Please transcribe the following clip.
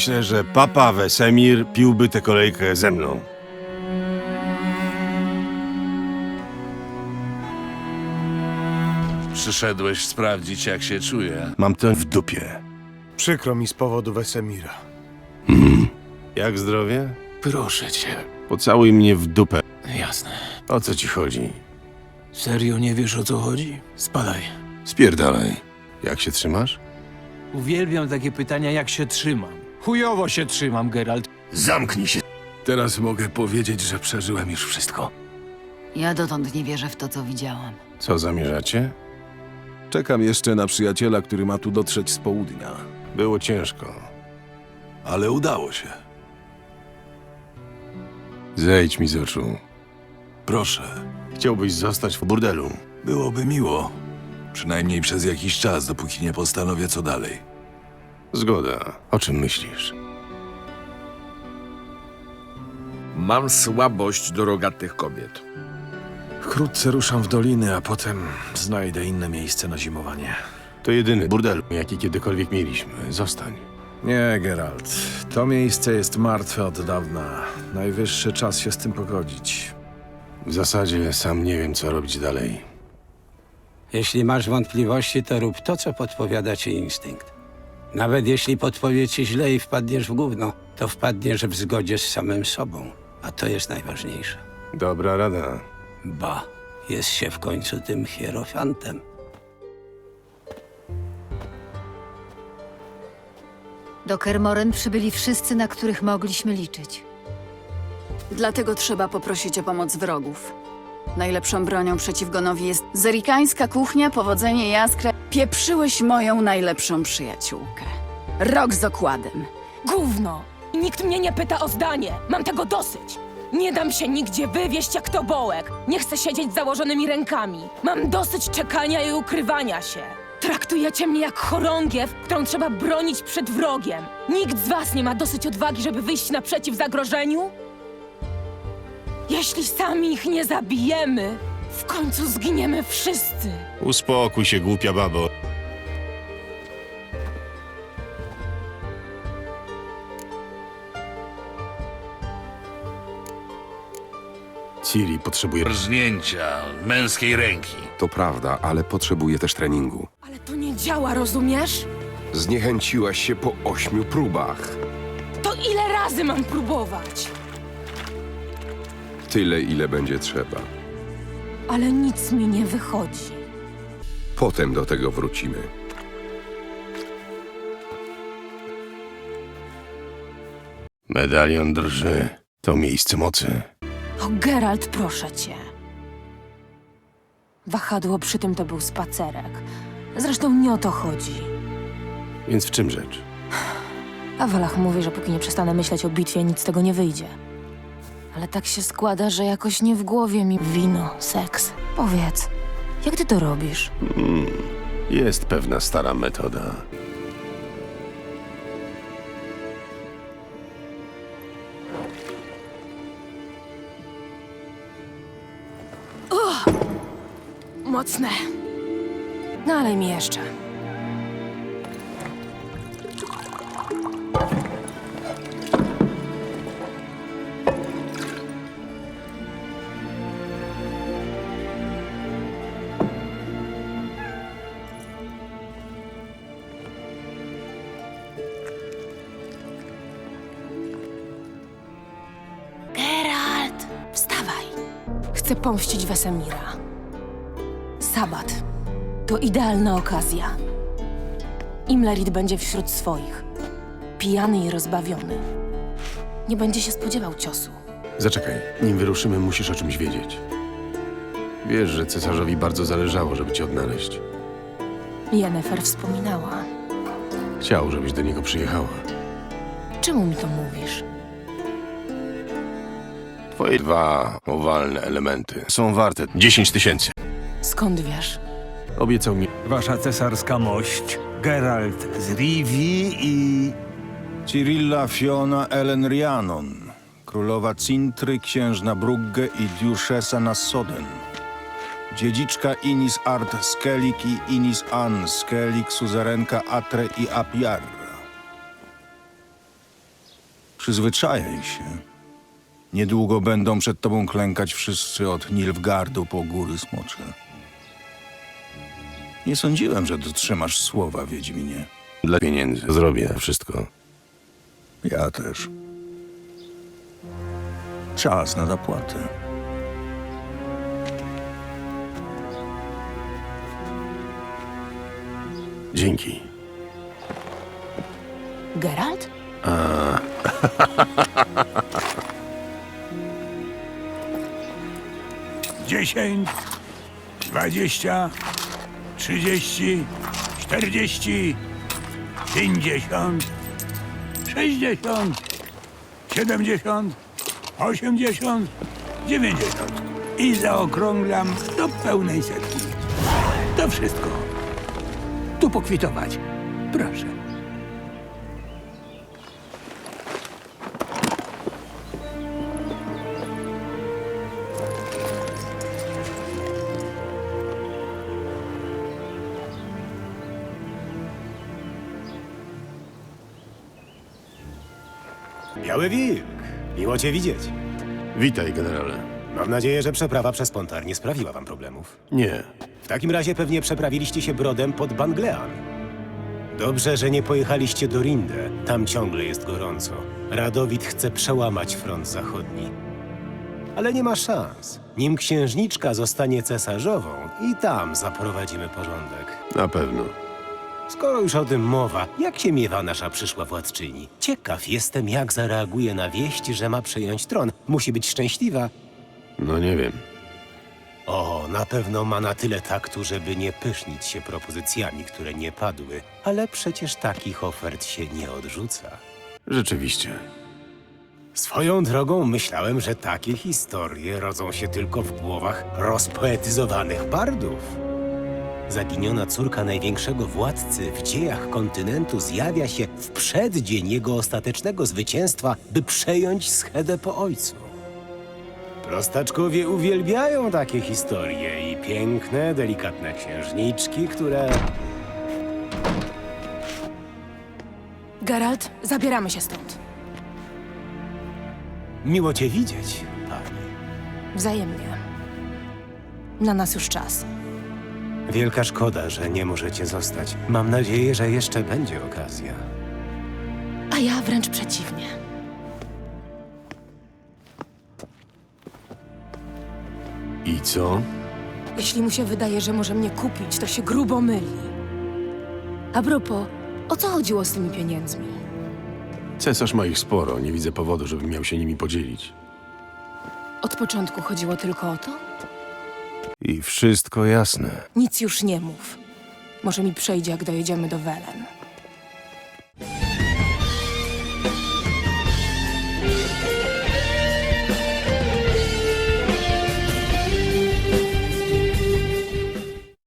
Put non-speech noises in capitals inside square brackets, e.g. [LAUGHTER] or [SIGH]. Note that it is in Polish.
Myślę, że papa Wesemir piłby tę kolejkę ze mną. Przyszedłeś sprawdzić, jak się czuję. Mam to w dupie. Przykro mi z powodu Wesemira. Jak zdrowie? Proszę cię. Pocałuj mnie w dupę. Jasne. O co ci chodzi? Serio nie wiesz o co chodzi? Spadaj. Spierdalaj. Jak się trzymasz? Uwielbiam takie pytania, jak się trzymam. Chujowo się trzymam, Geralt. Zamknij się. Teraz mogę powiedzieć, że przeżyłem już wszystko. Ja dotąd nie wierzę w to, co widziałam. Co zamierzacie? Czekam jeszcze na przyjaciela, który ma tu dotrzeć z południa. Było ciężko. Ale udało się. Zejdź mi z oczu. Proszę, Chciałbyś zostać w burdelu. byłoby miło. Przynajmniej przez jakiś czas, dopóki nie postanowię co dalej. Zgoda. O czym myślisz? Mam słabość do rogatych kobiet. Wkrótce ruszam w doliny, a potem znajdę inne miejsce na zimowanie. To jedyny burdel, jaki kiedykolwiek mieliśmy. Zostań. Nie, Geralt. To miejsce jest martwe od dawna. Najwyższy czas się z tym pogodzić. W zasadzie sam nie wiem, co robić dalej. Jeśli masz wątpliwości, to rób to, co podpowiada ci instynkt. Nawet jeśli podpowie ci źle i wpadniesz w gówno, to wpadniesz w zgodzie z samym sobą. A to jest najważniejsze. Dobra rada. Ba, jest się w końcu tym hierofantem. Do Kermoren przybyli wszyscy, na których mogliśmy liczyć. Dlatego trzeba poprosić o pomoc wrogów. Najlepszą bronią przeciw Gonowi jest zerikańska kuchnia, powodzenie jaskra. Pieprzyłeś moją najlepszą przyjaciółkę. Rok z okładem. Gówno! Nikt mnie nie pyta o zdanie. Mam tego dosyć. Nie dam się nigdzie wywieźć jak to bołek. Nie chcę siedzieć z założonymi rękami. Mam dosyć czekania i ukrywania się. Traktujecie mnie jak chorągiew, którą trzeba bronić przed wrogiem. Nikt z was nie ma dosyć odwagi, żeby wyjść naprzeciw zagrożeniu? Jeśli sami ich nie zabijemy, w końcu zginiemy wszyscy. Uspokój się, głupia babo. Ciri potrzebuje... Rżnięcia, męskiej ręki. To prawda, ale potrzebuję też treningu. Ale to nie działa, rozumiesz? Zniechęciłaś się po ośmiu próbach. To ile razy mam próbować? Tyle, ile będzie trzeba. Ale nic mi nie wychodzi. Potem do tego wrócimy. Medalion drży. To miejsce mocy. O, Geralt, proszę cię. Wahadło przy tym to był spacerek. Zresztą nie o to chodzi. Więc w czym rzecz? A Walach mówi, że póki nie przestanę myśleć o bitwie, nic z tego nie wyjdzie. Ale tak się składa, że jakoś nie w głowie mi wino, seks. Powiedz, jak ty to robisz? Jest pewna stara metoda. Mocne. Nalej mi jeszcze. Pomścić Wesemira. Sabat. To idealna okazja. Imlerit będzie wśród swoich. Pijany i rozbawiony. Nie będzie się spodziewał ciosu. Zaczekaj, nim wyruszymy, musisz o czymś wiedzieć. Wiesz, że cesarzowi bardzo zależało, żeby cię odnaleźć. Jennefer wspominała. Chciał, żebyś do niego przyjechała. Czemu mi to mówisz? Twoje dwa owalne elementy są warte 10 tysięcy. Skąd wiesz? Obiecał mi Wasza cesarska mość, Geralt z Rivii i... Cyrilla Fiona Ellen Rhiannon, królowa Cintry, księżna Brugge i Duchessa Nassoden. Dziedziczka Inis Art Skellig i Inis Ann Skellig, suzerenka Atre i Apiar. Przyzwyczajaj się. Niedługo będą przed tobą klękać wszyscy od Nilfgardu po góry smocze. Nie sądziłem, że dotrzymasz słowa, Wiedźminie. Dla pieniędzy zrobię wszystko. Ja też. Czas na zapłatę. Dzięki. Geralt? [LAUGHS] [LAUGHS] Dziesięć, dwadzieścia, trzydzieści, czterdzieści, pięćdziesiąt, sześćdziesiąt, siedemdziesiąt, osiemdziesiąt, dziewięćdziesiąt. I zaokrąglam do pełnej setki. To wszystko. Tu pokwitować. Proszę. Biały Wilk, miło cię widzieć. Witaj, generale. Mam nadzieję, że przeprawa przez Pontar nie sprawiła wam problemów. Nie. W takim razie pewnie przeprawiliście się brodem pod Banglean. Dobrze, że nie pojechaliście do Rinde. Tam ciągle jest gorąco. Radowid chce przełamać front zachodni. Ale nie ma szans. Nim księżniczka zostanie cesarzową, i tam zaprowadzimy porządek. Na pewno. Skoro już o tym mowa, jak się miewa nasza przyszła władczyni? Ciekaw jestem, jak zareaguje na wieść, że ma przejąć tron. Musi być szczęśliwa. No nie wiem. O, na pewno ma na tyle taktu, żeby nie pysznić się propozycjami, które nie padły. Ale przecież takich ofert się nie odrzuca. Rzeczywiście. Swoją drogą myślałem, że takie historie rodzą się tylko w głowach rozpoetyzowanych bardów. Zaginiona córka największego władcy w dziejach kontynentu zjawia się w przeddzień jego ostatecznego zwycięstwa, by przejąć schedę po ojcu. Prostaczkowie uwielbiają takie historie i piękne, delikatne księżniczki, które... Geralt, zabieramy się stąd. Miło cię widzieć, pani. Wzajemnie. Na nas już czas. Wielka szkoda, że nie możecie zostać. Mam nadzieję, że jeszcze będzie okazja. A ja wręcz przeciwnie. I co? Jeśli mu się wydaje, że może mnie kupić, to się grubo myli. A propos, o co chodziło z tymi pieniędzmi? Cesarz ma ich sporo. Nie widzę powodu, żeby miał się nimi podzielić. Od początku chodziło tylko o to? I wszystko jasne. Nic już nie mów. Może mi przejdzie, jak dojedziemy do Welen.